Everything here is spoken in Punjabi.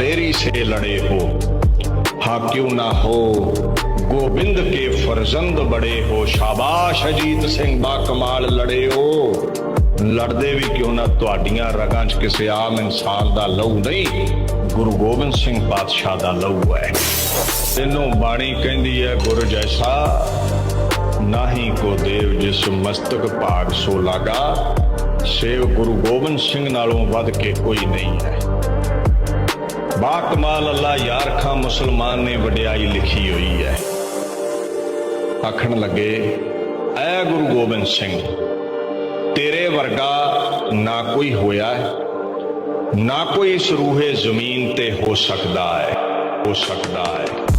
लेरी से लड़े हो हाँ क्यों ना हो गोविंद के फरजंद बड़े हो शाबाश अजीत ਸਿੰਘ ਬਾ ਕਮਾਲ ਲੜੇ ਹੋ ਲੜਦੇ ਵੀ ਕਿਉਂ ਨਾ ਤੁਹਾਡੀਆਂ ਰਗਾਂ 'ਚ ਕਿਸੇ ਆਮ ਇਨਸਾਨ ਦਾ ਲਹੂ ਨਹੀਂ ਗੁਰੂ ਗੋਬਿੰਦ ਸਿੰਘ ਪਾਤਸ਼ਾਹ ਦਾ ਲਹੂ ਹੈ ਤੈਨੂੰ ਬਾਣੀ ਕਹਿੰਦੀ ਹੈ ਗੁਰ ਜੈਸਾ ਨਾਹੀ ਕੋ ਦੇਵ ਜਿਸ ਮਸਤਕ ਭਾਗ ਸੋ ਲਾਗਾ ਸੇਵ ਗੁਰੂ ਗੋਬਿੰਦ ਸਿੰਘ ਨਾਲੋਂ ਵੱਧ ਕੇ ਕੋਈ ਨਹੀਂ ਹੈ ਬਾ ਕਮਾਲ ਅੱਲਾ ਯਾਰ ਖਾਂ ਮੁਸਲਮਾਨ ਨੇ ਵਡਿਆਈ ਲਿਖੀ ਹੋਈ ਹੈ। ਆਖਣ ਲੱਗੇ, ਐ ਗੁਰੂ ਗੋਬਿੰਦ ਸਿੰਘ, ਤੇਰੇ ਵਰਗਾ ਨਾ ਕੋਈ ਹੋਇਆ ਨਾ ਕੋਈ ਇਸ ਰੂਹੇ ਜ਼ਮੀਨ ਤੇ ਹੋ ਸਕਦਾ ਹੈ, ਹੋ ਸਕਦਾ ਹੈ।